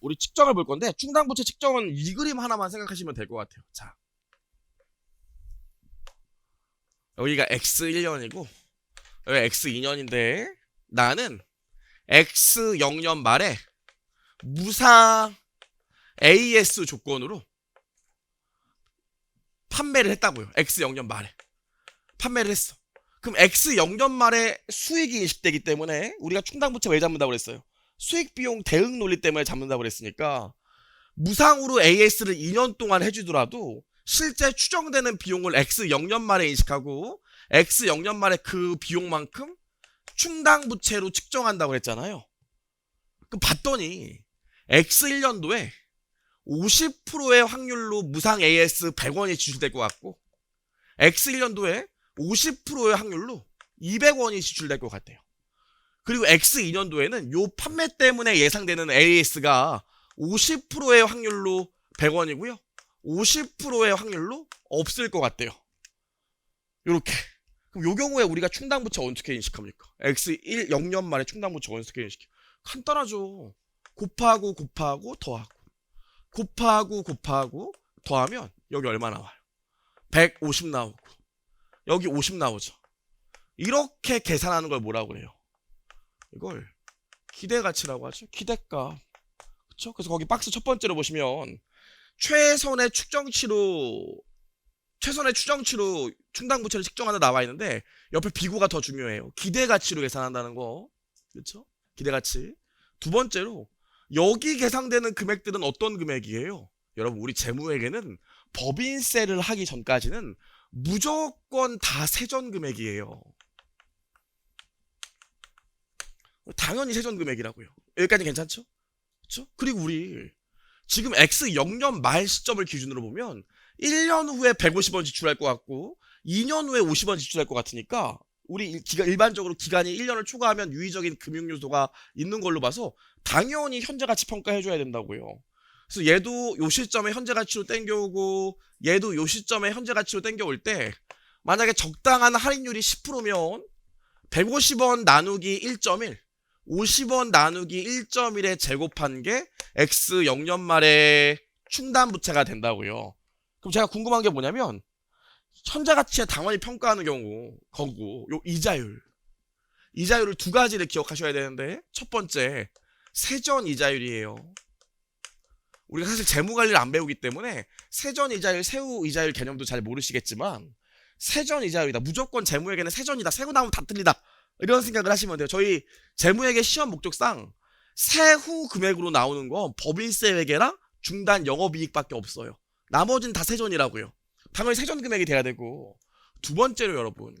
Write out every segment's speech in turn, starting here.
우리 측정을 볼 건데 충당 부채 측정은 이 그림 하나만 생각하시면 될 것 같아요. 자, 여기가 x 1년이고 여기 x 2년인데 나는 x 0년 말에 무상 AS 조건으로 판매를 했다고요. X 0년 말에 판매를 했어. 그럼 X 0년 말에 수익이 인식되기 때문에 우리가 충당부채 왜 잡는다고 그랬어요? 수익 비용 대응 논리 때문에 잡는다고 그랬으니까 무상으로 AS를 2년 동안 해주더라도 실제 추정되는 비용을 X 0년 말에 인식하고 X 0년 말에 그 비용만큼 충당 부채로 측정한다고 그랬잖아요. 그럼 봤더니 X 1년도에 50%의 확률로 무상 AS 100원이 지출될 것 같고 X 1년도에 50%의 확률로 200원이 지출될 것 같아요. 그리고 X 2년도에는 요 판매 때문에 예상되는 AS가 50%의 확률로 100원이고요. 50%의 확률로 없을 것 같대요. 요렇게. 그럼 요 경우에 우리가 충당부채 어떻게 인식합니까? X 1 0년 만에 충당부채 어떻게 인식해? 간단하죠. 곱하고 곱하고 더하고 곱하고 곱하고 더하면 여기 얼마 나와요? 150 나오고 여기 50 나오죠. 이렇게 계산하는 걸 뭐라고 그래요? 이걸 기대 가치라고 하죠. 기대값. 그렇죠? 그래서 거기 박스 첫 번째로 보시면 최선의 축정치로 최선의 추정치로 충당 부채를 측정하다 나와 있는데 옆에 비구가 더 중요해요. 기대 가치로 계산한다는 거. 그렇죠? 기대 가치. 두 번째로 여기 계상되는 금액들은 어떤 금액이에요? 여러분 우리 재무회계는 법인세를 하기 전까지는 무조건 다 세전 금액이에요. 당연히 세전 금액이라고요. 여기까지 괜찮죠? 그렇죠? 그리고 우리 지금 X 0년 말 시점을 기준으로 보면 1년 후에 150원 지출할 것 같고 2년 후에 50원 지출할 것 같으니까 우리 기가, 일반적으로 기간이 1년을 초과하면 유의적인 금융 요소가 있는 걸로 봐서 당연히 현재 가치 평가해 줘야 된다고요. 그래서 얘도 요 시점에 현재 가치로 땡겨오고 얘도 요 시점에 현재 가치로 땡겨올 때 만약에 적당한 할인율이 10%면 150원 나누기 1.1 50원 나누기 1.1에 제곱한 게 X 0년 말에 충당 부채가 된다고요. 그럼 제가 궁금한 게 뭐냐면 현재 가치에 당연히 평가하는 경우 거고 요 이자율 이자율을 두 가지를 기억하셔야 되는데 첫 번째 세전 이자율이에요. 우리가 사실 재무 관리를 안 배우기 때문에 세전 이자율, 세후 이자율 개념도 잘 모르시겠지만 세전 이자율이다. 무조건 재무에게는 세전이다. 세후 나오면 다 틀리다. 이런 생각을 하시면 돼요. 저희 재무회계 시험 목적상 세후 금액으로 나오는 건 법인세 회계랑 중단 영업이익밖에 없어요. 나머지는 다 세전이라고요. 당연히 세전 금액이 돼야 되고 두 번째로 여러분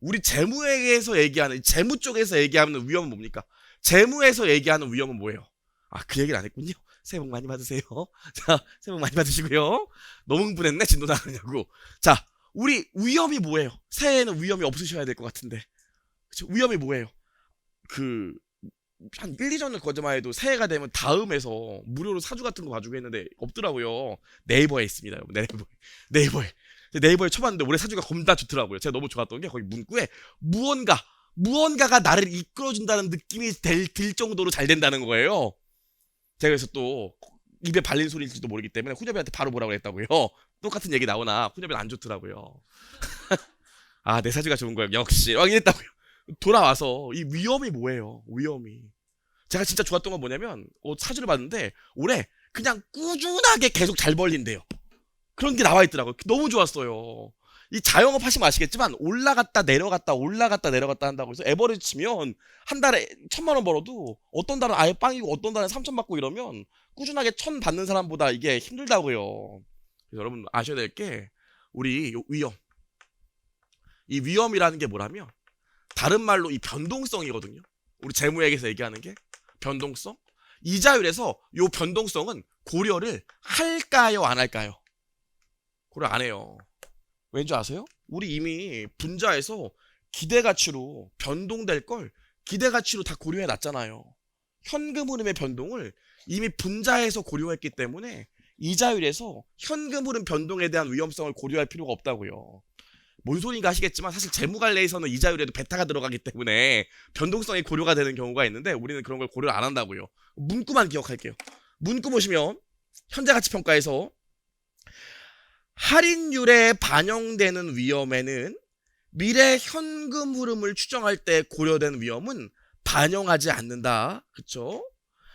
우리 재무회계에서 얘기하는 재무 쪽에서 얘기하는 위험은 뭡니까? 재무에서 얘기하는 위험은 뭐예요? 아 그 얘기를 안 했군요. 새해 복 많이 받으세요. 자 새해 복 많이 받으시고요. 너무 흥분했네 진도 나가냐고. 자 우리 위험이 뭐예요? 새해에는 위험이 없으셔야 될 것 같은데? 위험이 뭐예요? 그 한 1, 2년을 거짓말 해도 새해가 되면 다음에서 무료로 사주 같은 거 봐주고 했는데 없더라고요. 네이버에 있습니다. 여러분. 네이버에. 네이버에. 네이버에 쳐봤는데 올해 사주가 겁나 좋더라고요. 제가 너무 좋았던 게 거기 문구에 무언가 무언가가 나를 이끌어준다는 느낌이 될, 들 정도로 잘 된다는 거예요. 제가 그래서 또 입에 발린 소리일지도 모르기 때문에 후녀비한테 바로 뭐라고 했다고요. 똑같은 얘기 나오나 후녀비는 안 좋더라고요. 아 내 사주가 좋은 거예요. 역시 막 이랬다고요. 돌아와서 이 위험이 뭐예요? 위험이. 제가 진짜 좋았던 건 뭐냐면 어, 사주를 봤는데 올해 그냥 꾸준하게 계속 잘 벌린대요. 그런 게 나와 있더라고요. 너무 좋았어요. 이 자영업 하시면 아시겠지만 올라갔다 내려갔다 올라갔다 내려갔다 한다고 해서 에버리지 치면 한 달에 천만 원 벌어도 어떤 달은 아예 빵이고 어떤 달은 삼천 받고 이러면 꾸준하게 천 받는 사람보다 이게 힘들다고요. 그래서 여러분 아셔야 될 게 우리 요 위험 이 위험이라는 게 뭐라면 다른 말로 이 변동성이거든요. 우리 재무에게서 얘기하는 게 변동성. 이자율에서 요 변동성은 고려를 할까요, 안 할까요? 고려 안 해요. 왠지 아세요? 우리 이미 분자에서 기대가치로 변동될 걸 기대가치로 다 고려해 놨잖아요. 현금 흐름의 변동을 이미 분자에서 고려했기 때문에 이자율에서 현금 흐름 변동에 대한 위험성을 고려할 필요가 없다고요. 뭔 소리인가 하시겠지만 사실 재무관리에서는 이자율에도 베타가 들어가기 때문에 변동성이 고려가 되는 경우가 있는데 우리는 그런 걸 고려 안 한다고요. 문구만 기억할게요. 문구 보시면 현재 가치 평가에서 할인율에 반영되는 위험에는 미래 현금 흐름을 추정할 때 고려된 위험은 반영하지 않는다. 그쵸?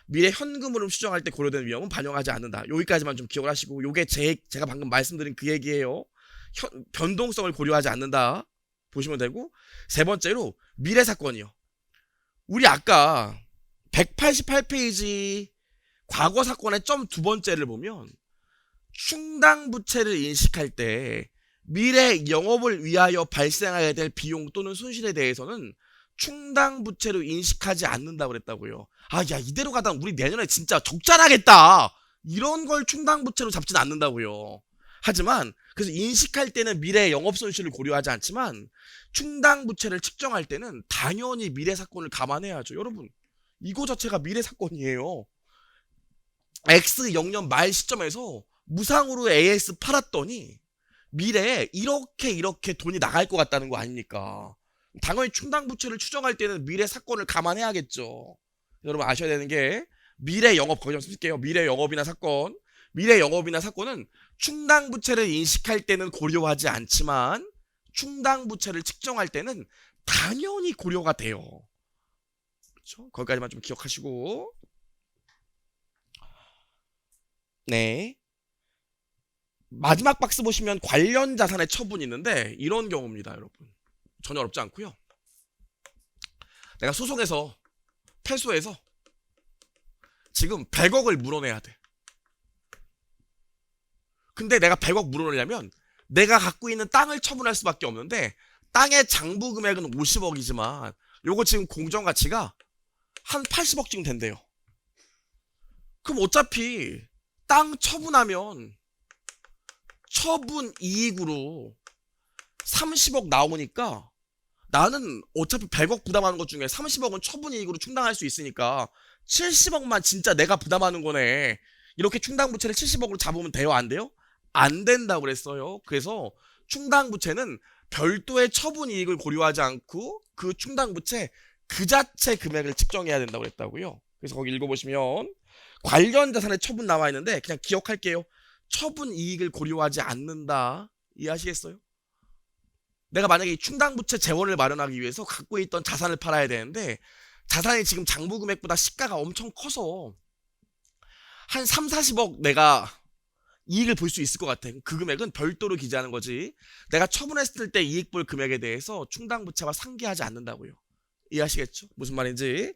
미래 현금 흐름 추정할 때 고려된 위험은 반영하지 않는다. 여기까지만 좀 기억을 하시고 요게 제, 제가 방금 말씀드린 그 얘기예요. 현- 변동성을 고려하지 않는다. 보시면 되고 세 번째로 미래 사건이요. 우리 아까 188페이지 과거 사건의 점 두 번째를 보면 충당 부채를 인식할 때 미래 영업을 위하여 발생하게 될 비용 또는 손실에 대해서는 충당 부채로 인식하지 않는다고 그랬다고요. 아, 야, 이대로 가다 우리 내년에 진짜 적자 나겠다. 이런 걸 충당 부채로 잡진 않는다고요. 하지만 그래서 인식할 때는 미래 영업 손실을 고려하지 않지만 충당 부채를 측정할 때는 당연히 미래 사건을 감안해야죠. 여러분, 이거 자체가 미래 사건이에요. X 영년 말 시점에서 무상으로 AS 팔았더니 미래에 이렇게 이렇게 돈이 나갈 것 같다는 거 아닙니까? 당연히 충당 부채를 추정할 때는 미래 사건을 감안해야겠죠. 여러분 아셔야 되는 게 미래 영업 거기 좀 쓸게요. 미래 영업이나 사건, 미래 영업이나 사건은 충당 부채를 인식할 때는 고려하지 않지만 충당 부채를 측정할 때는 당연히 고려가 돼요. 그렇죠? 거기까지만 좀 기억하시고 네. 마지막 박스 보시면 관련 자산의 처분이 있는데 이런 경우입니다, 여러분. 전혀 어렵지 않고요. 내가 소송에서 패소해서 지금 100억을 물어내야 돼. 근데 내가 100억 물어내려면 내가 갖고 있는 땅을 처분할 수밖에 없는데 땅의 장부 금액은 50억이지만 요거 지금 공정 가치가 한 80억쯤 된대요. 그럼 어차피 땅 처분하면 처분 이익으로 30억 나오니까 나는 어차피 100억 부담하는 것 중에 30억은 처분 이익으로 충당할 수 있으니까 70억만 진짜 내가 부담하는 거네. 이렇게 충당 부채를 70억으로 잡으면 돼요? 안 돼요? 안 된다고 그랬어요. 그래서 충당 부채는 별도의 처분 이익을 고려하지 않고 그 충당 부채 그 자체 금액을 측정해야 된다고 그랬다고요. 그래서 거기 읽어보시면 관련 자산의 처분 나와 있는데 그냥 기억할게요. 처분 이익을 고려하지 않는다. 이해하시겠어요? 내가 만약에 이 충당부채 재원을 마련하기 위해서 갖고 있던 자산을 팔아야 되는데 자산이 지금 장부 금액보다 시가가 엄청 커서 한 3, 40억 내가 이익을 볼 수 있을 것 같아. 그 금액은 별도로 기재하는 거지. 내가 처분했을 때 이익 볼 금액에 대해서 충당 부채와 상기하지 않는다고요. 이해하시겠죠? 무슨 말인지.